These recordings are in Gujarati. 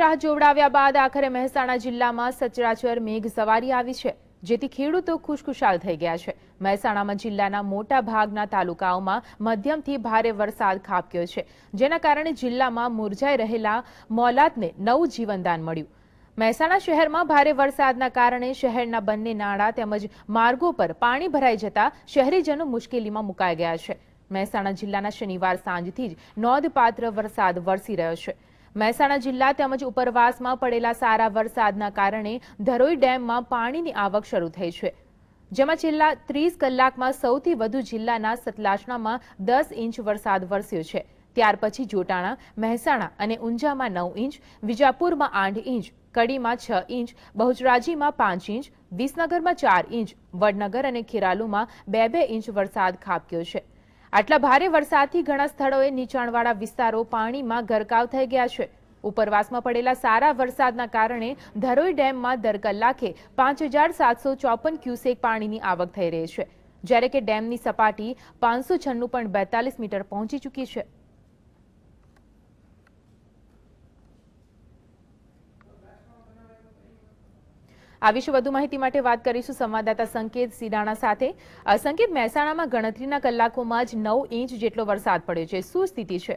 રાહ જોવડાવ્યા બાદ આખરે મહેસાણા જિલ્લામાં સચરાચર મેઘ સવારી આવી છે, જેથી ખેડૂતો ખુશખુશાલ થઈ ગયા છે. મહેસાણામાં જિલ્લાના મોટા ભાગના તાલુકાઓમાં મધ્યમથી ભારે વરસાદ ખાબક્યો છે, જેના કારણે જિલ્લામાં મુરઝાઈ રહેલા મોલાતને નવું જીવનદાન મળ્યું. મહેસાણા શહેરમાં ભારે વરસાદના કારણે શહેરના બંને નાળા તેમજ માર્ગો પર પાણી ભરાઈ જતા શહેરીજનો મુશ્કેલીમાં મુકાઈ ગયા છે. મહેસાણા જિલ્લાના શનિવાર સાંજથી જ નોંધપાત્ર વરસાદ વરસી રહ્યો છે. મહેસાણા જિલ્લા તેમજ ઉપરવાસમાં પડેલા સારા વરસાદના કારણે ધરોઈ ડેમમાં પાણીની આવક શરૂ થઈ છે. જેમાં છેલ્લા ત્રીસ કલાકમાં સૌથી વધુ જિલ્લાના સતલાસણામાં દસ ઇંચ વરસાદ વરસ્યો છે. ત્યાર પછી જોટાણા, મહેસાણા અને ઊંઝામાં નવ ઇંચ, વિજાપુરમાં આઠ ઇંચ, કડીમાં છ ઇંચ, બહુચરાજીમાં પાંચ ઇંચ, વિસનગરમાં ચાર ઇંચ, વડનગર અને ખેરાલુમાં બે બે ઇંચ વરસાદ ખાબક્યો છે. આટલા ભારે વરસાદથી ઘણા સ્થળોએ નીચાણવાળા વિસ્તારો પાણીમાં ગરકાવ થઈ ગયા છે. ઉપરવાસમાં પડેલા સારા વરસાદના કારણે ધરોઈ ડેમમાં દર કલાકે પાંચ હજાર સાતસો ચોપન ક્યુસેક પાણીની આવક થઈ રહી છે. જ્યારે કે ડેમની સપાટી પાંચસો છન્નું પણ બેતાલીસ મીટર પહોંચી ચૂકી છે. આ વિશે વધુ માહિતી માટે વાત કરીશું સંવાદદાતા સંકેત સિડાણા સાથે. સંકેત, મહેસાણામાં ગણતરીના કલાકોમાં જ નવ ઇંચ જેટલો વરસાદ પડ્યો છે. શું સ્થિતિ છે?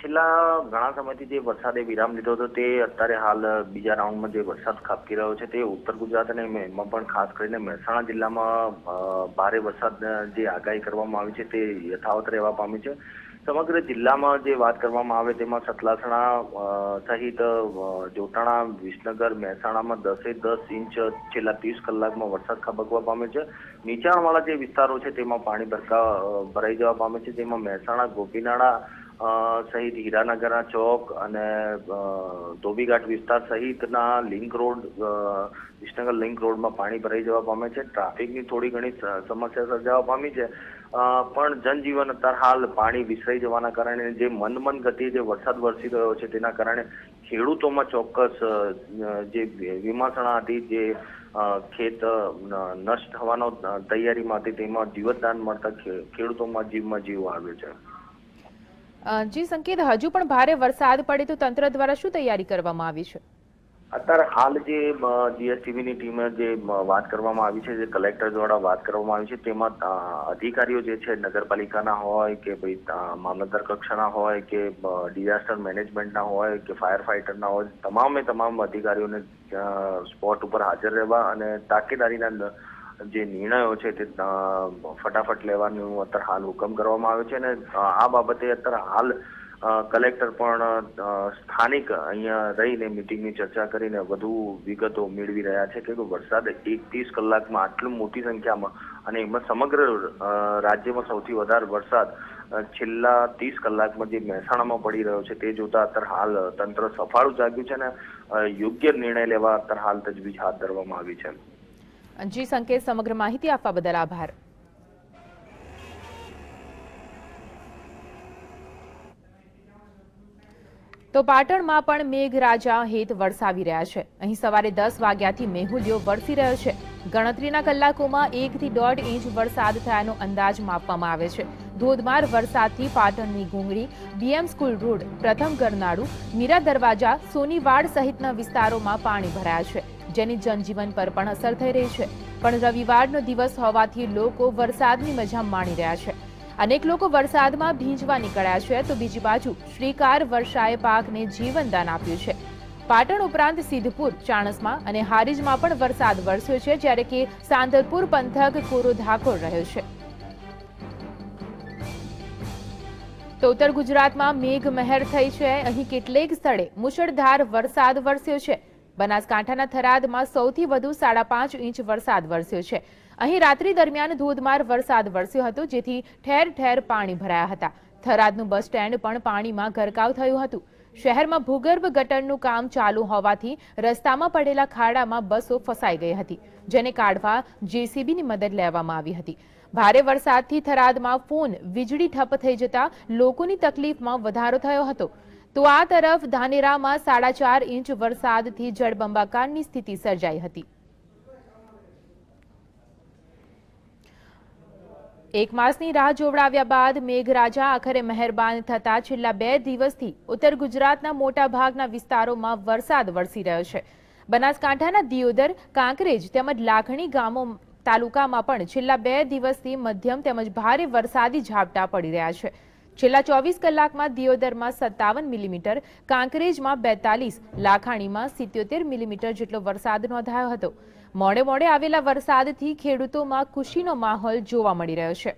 છેલ્લા ઘણા સમયથી જે વરસાદે વિરામ લીધો હતો તે અત્યારે હાલ બીજા રાઉન્ડમાં જે વરસાદ ખાબકી રહ્યો છે તે ઉત્તર ગુજરાત અને એમાં પણ ખાસ કરીને મહેસાણા જિલ્લામાં ભારે વરસાદ જે આગાહી કરવામાં આવી છે તે યથાવત રહેવા પામી છે. સમગ્ર જિલ્લામાં જે વાત કરવામાં આવે તેમાં સતલાસણા સહિત જોટાણા, વિસનગર, મહેસાણામાં દસે દસ ઇંચ છેલ્લા ત્રીસ કલાકમાં વરસાદ ખાબકવા પામે છે. નીચાણવાળા જે વિસ્તારો છે તેમાં પાણી ભરકા ભરાઈ જવા પામે છે. જેમાં મહેસાણા, ગોપીનાળા સહિત હીરાનગરના ચોક અને ધોબીઘાટ વિસ્તાર સહિતના લિંક રોડ વિસનગર લિંક રોડમાં પાણી ભરાઈ જવા પામે છે. ટ્રાફિકની થોડી ઘણી સમસ્યા સર્જાવા પામી છે. પણ જનજીવન અત્યારે હાલ પાણી વિસરાઈ જવાના કારણે જે મનમન ગતિ જે વરસાદ વરસી રહ્યો છે તેના કારણે ખેડૂતોમાં ચોક્કસ જે વિમાસણા હતી, જે ખેત નષ્ટ થવાનો તૈયારીમાં હતી તેમાં જીવતદાન મળતા ખેડૂતોમાં જીવમાં જીવ આવ્યો છે. જી સંકેત, હજુ પણ ભારે વરસાદ પડે તો તંત્ર દ્વારા શું તૈયારી કરવામાં આવી છે? અત્યારે હાલ જે જીએસટીવી ની ટીમે જે વાત કરવામાં આવી છે, જે કલેક્ટર દ્વારા વાત કરવામાં આવી છે, તેમાં અધિકારીઓ જે છે, નગરપાલિકાના હોય કે ભાઈ મામલતદાર કક્ષાના હોય કે ડિઝાસ્ટર મેનેજમેન્ટના હોય કે ફાયર ફાઈટરના હોય, તમામે તમામ અધિકારીઓને સ્પોટ ઉપર હાજર રહેવા અને તાકેદારીના જે નિર્ણયો છે તે ફટાફટ લેવાનું અત્યારે હાલ હુકમ કરવામાં આવ્યો છે અને આ બાબતે અત્યારે હાલ કલેક્ટર પણ સ્થાનિક અહીંયા રહીને મિટિંગની ચર્ચા કરીને વધુ વિગતો મેળવી રહ્યા છે કે વરસાદ એક ત્રીસ કલાકમાં આટલી મોટી સંખ્યામાં અને એમાં સમગ્ર રાજ્યમાં સૌથી વધારે વરસાદ છેલ્લા ત્રીસ કલાકમાં જે મહેસાણામાં પડી રહ્યો છે તે જોતા અત્યારે હાલ તંત્ર સફાળું જાગ્યું છે અને યોગ્ય નિર્ણય લેવા અત્યારે હાલ તજવીજ હાથ ધરવામાં આવી છે. જી સંકેત, સમગ્ર માહિતી આપવા બદલ આભાર. તો પાટણમાં પણ મેઘરાજા હેત વરસાવી રહ્યા છે. અહીં સવારે દસ વાગ્યાથી મેહુલિયો વરસી રહ્યો છે. ગણતરીના કલાકોમાં એકથી દોઢ ઇંચ વરસાદ થયાનો અંદાજ માપવામાં આવે છે. ધોધમાર વરસાદથી પાટણની ઘૂંગળી બીએમ સ્કૂલ રોડ, પ્રથમ ગરનાળુ, મીરા દરવાજા, સોનીવાડ સહિતના વિસ્તારોમાં પાણી ભરાયા છે, જેની જનજીવન પર પણ અસર થઈ રહી છે. પણ રવિવારનો દિવસ હોવાથી લોકો વરસાદની મજા માણી રહ્યા છે. અનેક લોકો વરસાદમાં ભીંજવા નીકળ્યા છે, તો બીજી બાજુ શ્રીકાર વર્ષાએ પાકને જીવનદાન આપ્યું છે. પાટણ ઉપરાંત સિદ્ધપુર, ચાણસમાં અને હારીજમાં પણ વરસાદ વરસ્યો છે, જ્યારે કે સાંદરપુર પંથક કોરો ધાકોર રહ્યો છે. તો ઉત્તર ગુજરાતમાં મેઘ મહેર થઈ છે. અહીં કેટલેક સ્થળે મુશળધાર વરસાદ વરસ્યો છે. બનાસકાંઠાના થરાદમાં સૌથી વધુ સાડા પાંચ ઇંચ વરસાદ વરસ્યો છે. અહીં રાત્રિ દરમિયાન ધોધમાર વરસાદ વરસ્યો હતો, જેથી ઠેર ઠેર પાણી ભરાયા હતા. થરાદનું બસ સ્ટેન્ડ પણ પાણીમાં ગરકાવ થયું હતું. શહેરમાં ભૂગર્ભ ગટરનું કામ ચાલુ હોવાથી રસ્તામાં પડેલા ખાડામાં બસો ફસાઈ ગઈ હતી, જેને કાઢવા જેસીબીની મદદ લેવામાં આવી હતી. ભારે વરસાદથી થરાદમાં ફોન, વીજળી ઠપ થઈ જતા લોકોની તકલીફમાં વધારો થયો હતો. તો આ તરફ ધાનેરામાં સાડા ચાર ઇંચ વરસાદથી જળબંબાકારની સ્થિતિ સર્જાઈ હતી. એક માસની રાહ જોવડાવ્યા બાદ મેઘરાજા આખરે મહેરબાન થતા છેલ્લા બે દિવસથી ઉત્તર ગુજરાતના મોટા ભાગના વિસ્તારોમાં વરસાદ વરસી રહ્યો છે. બનાસકાંઠાના દિયોદર, કાંકરેજ તેમજ લાખણી ગામો તાલુકામાં પણ છેલ્લા બે દિવસથી મધ્યમ તેમજ ભારે વરસાદી ઝાપટા પડી રહ્યા છે. છેલ્લા ચોવીસ કલાકમાં દિયોદરમાં સત્તાવન મિલીમીટર, કાંકરેજમાં બેતાલીસ, લાખાણીમાં સિત્યોતેર મિલીમીટર જેટલો વરસાદ નોંધાયો હતો. મોડે મોડે આવેલા વરસાદથી ખેડૂતોમાં ખુશીનો માહોલ જોવા મળી રહ્યો છે.